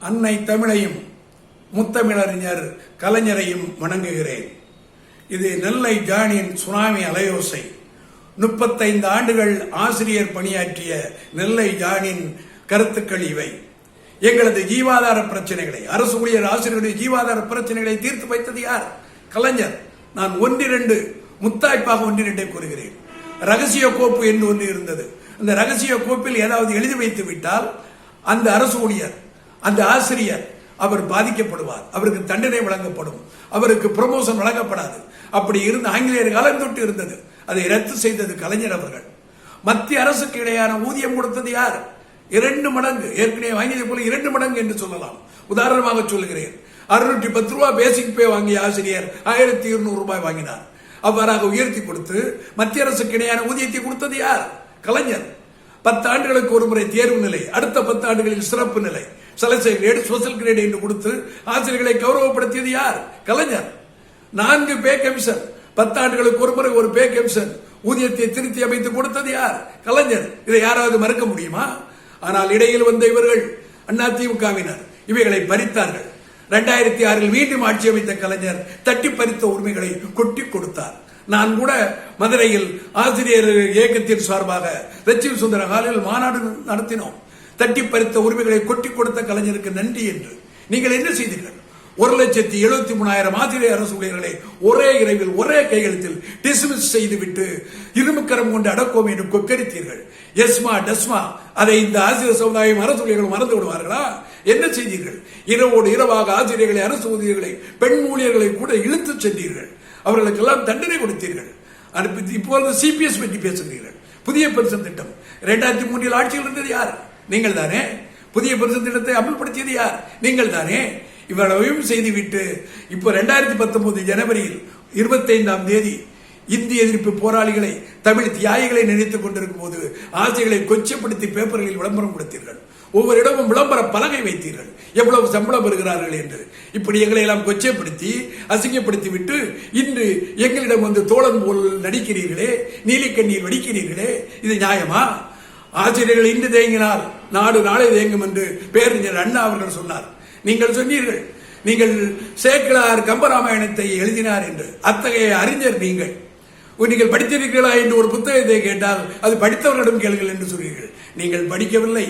அன்னை தமிழையும் முத்தமிழறிஞர் கலைஞரையும் வணங்குகிறேன். இது நெல்லை ஜானின் சுனாமி அலையோசை. முப்பத்தைந்து ஆண்டுகள் ஆசிரியர் பணியாற்றிய நெல்லை ஜானின் கருத்துக்கள் இவை. எங்களது ஜீவாதார பிரச்சனைகளை அரசு ஊழியர் ஆசிரியருடைய ஜீவாதார பிரச்சனைகளை தீர்த்து வைத்தது யார்? கலைஞர். நான் ஒன்றிரண்டு முத்தாய்ப்பாக ஒன்றிரண்டை கூறுகிறேன். ரகசிய கோப்பு என்று ஒன்று இருந்தது. அந்த ரகசிய கோப்பில் ஏதாவது எழுதி வைத்து விட்டால் அந்த அரசு ஊழியர் அந்த ஆசிரியர் அவர் பாதிக்கப்படுவார் அவருக்கு தண்டனை வழங்கப்படும் அவருக்கு ப்ரமோஷன் வழங்கப்படாது. அப்படி இருந்து ஆங்கிலேயர் காலம் தொட்டு இருந்தது. அதை ரத்து செய்தது கலைஞர் அவர்கள். மத்திய அரசுக்கு இடையான ஊதியம் கொடுத்தது யார்? இரண்டு மடங்கு. ஏற்கனவே வாங்கியதை போல இரண்டு மடங்கு என்று சொல்லலாம். உதாரணமாக சொல்லுகிறேன். அறுநூற்றி பத்து ரூபாய் பேசிக் பே வாங்கிய ஆசிரியர் ஆயிரத்தி இருநூறு ரூபாய் வாங்கினார். அவ்வாறாக உயர்த்தி கொடுத்து மத்திய அரசுக்கு இணையான ஊதியத்தை கொடுத்தது யார்? கலைஞர். பத்து ஆண்டுகளுக்கு ஒரு முறை தேர்வு நிலை. அடுத்த பத்து ஆண்டுகளில் சிறப்பு நிலை. சலசை கிரேடு சோசியல் கிரேடு என்று கொடுத்து ஆசிரியர்களை கௌரவப்படுத்தியது யார்? கலைஞர். நான்கு பே கமிஷன் பத்தாண்டுகளுக்கு ஒரு முறை ஒரு பே கமிஷன் ஊதியத்தை திருத்தி அமைத்து கொடுத்தது யார்? கலைஞர். இதை யாராவது மறுக்க முடியுமா? ஆனால் இடையில் வந்த இவர்கள் அதிமுகவினர். இவைகளை பறித்தார்கள். இரண்டாயிரத்தி ஆறில் மீண்டும் ஆட்சி அமைத்த கலைஞர் தட்டி பறித்த உரிமைகளை கொட்டி கொடுத்தார். நான் கூட மதுரையில் ஆசிரியர் இயக்கத்தின் சார்பாக லட்சுமி சுந்தர ஹாலில் மாநாடு நடத்தினோம். தட்டி பறித்த உரிமைகளை கொட்டி கொடுத்த கலைஞருக்கு நன்றி என்று. நீங்கள் என்ன செய்தீர்கள்? ஒரு லட்சத்தி எழுபத்தி மூணாயிரம் ஆசிரியர் அரசு ஊழியர்களை ஒரே இரவில் ஒரே கையெழுத்தில் டிஸ்மிஸ் செய்துவிட்டு இருமுக்கரம் கொண்டு அடக்கோம் என்று கொக்கரித்தீர்கள். எஸ்மா டஸ்மா அதை இந்த ஆசிரியர் சமுதாயம் அரசு ஊழியர்கள் மறந்து விடுவார்களா? என்ன செய்தீர்கள்? இரவோடு இரவாக ஆசிரியர்களை அரசு ஊழியர்களை பெண் ஊழியர்களை கூட இழுத்து சென்றீர்கள். அவர்களுக்கெல்லாம் தண்டனை கொடுத்தீர்கள். அனுப்பி இப்போது சிபிஎஸ் பற்றி பேசுகிறீர்கள். புதிய பென்ஷன் திட்டம். இரண்டாயிரத்தி மூன்றில் ஆட்சியில் இருந்தது யார்? நீங்கள் தானே புதிய பரிசு திட்டத்தை அமல்படுத்தியது யார்? நீங்கள் தானே இவ்வளவையும் செய்துவிட்டு இப்போ ரெண்டாயிரத்தி பத்தொன்பது ஜனவரியில் இருபத்தைந்தாம் தேதி இந்திய எதிர்ப்பு போராளிகளை தமிழ் தியாகிகளை நினைத்துக் கொண்டிருக்கும் போது ஆசைகளை கொச்சப்படுத்தி பேப்பர்களில் விளம்பரம் கொடுத்தீர்கள். ஒவ்வொரு இடமும் விளம்பர பலகை வைத்தீர்கள். எவ்வளவு சம்பளம் பெறுகிறார்கள் என்று. இப்படி எங்களை எல்லாம் கொச்சைப்படுத்தி அசிங்கப்படுத்தி விட்டு இன்று எங்களிடம் வந்து தோழன் போல் நடிக்கிறீர்களே நீலிக்கண்ணீர் வடிக்கிறீர்களே இது நியாயமா? ஆசிரியர்கள் இன்று தேங்கினால் நாடு நாளை தேங்கும் என்று பேரறிஞர் அண்ணா அவர்கள் சொன்னார். நீங்கள் சொன்னீர்கள் நீங்கள் சேக்கிழார் கம்பராமாயணத்தை எழுதினார் என்று. அத்தகைய அறிஞர் நீங்கள். நீங்கள் படித்திருக்கிறீர்களா என்று ஒரு புத்தகத்தை கேட்டால் அது படித்தவர்களிடம் கேளுங்கள் என்று சொல்வீர்கள் நீங்கள் படிக்கவில்லை.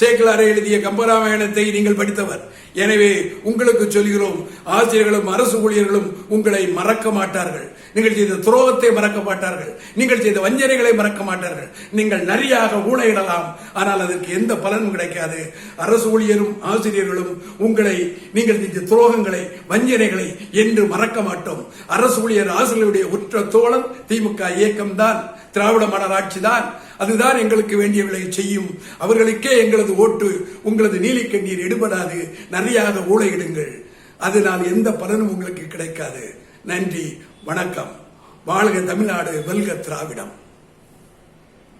சேக்கிலாரை எழுதிய கம்பராமாயணத்தை நீங்கள் படித்தவர். எனவே உங்களுக்கு சொல்கிறோம் ஆசிரியர்களும் அரசு ஊழியர்களும் உங்களை மறக்க மாட்டார்கள். நீங்கள் செய்த துரோகத்தை மறக்க மாட்டார்கள். நீங்கள் செய்த வஞ்சனைகளை மறக்க மாட்டார்கள். நீங்கள் நரியாக ஊழையிடலாம். ஆனால் அதற்கு எந்த பலனும் கிடைக்காது. அரசு ஊழியரும் ஆசிரியர்களும் உங்களை நீங்கள் செய்த துரோகங்களை வஞ்சனைகளை என்று மறக்க மாட்டோம். அரசு ஊழியர் ஆசிரியருடைய உற்ற தோழன் திமுக இயக்கம்தான் திராவிட மாடல் ஆட்சி தான் அதுதான் எங்களுக்கு வேண்டியவர்களை செய்யும். அவர்களுக்கே எங்களது ஓட்டு உங்களது நீலிக்கண்ணீர் எடுபடாது. நிறையாக ஊழையிடுங்கள். அதனால் எந்த பலனும் உங்களுக்கு கிடைக்காது. நன்றி வணக்கம். வாழ்க தமிழ்நாடு வெல்க திராவிடம்.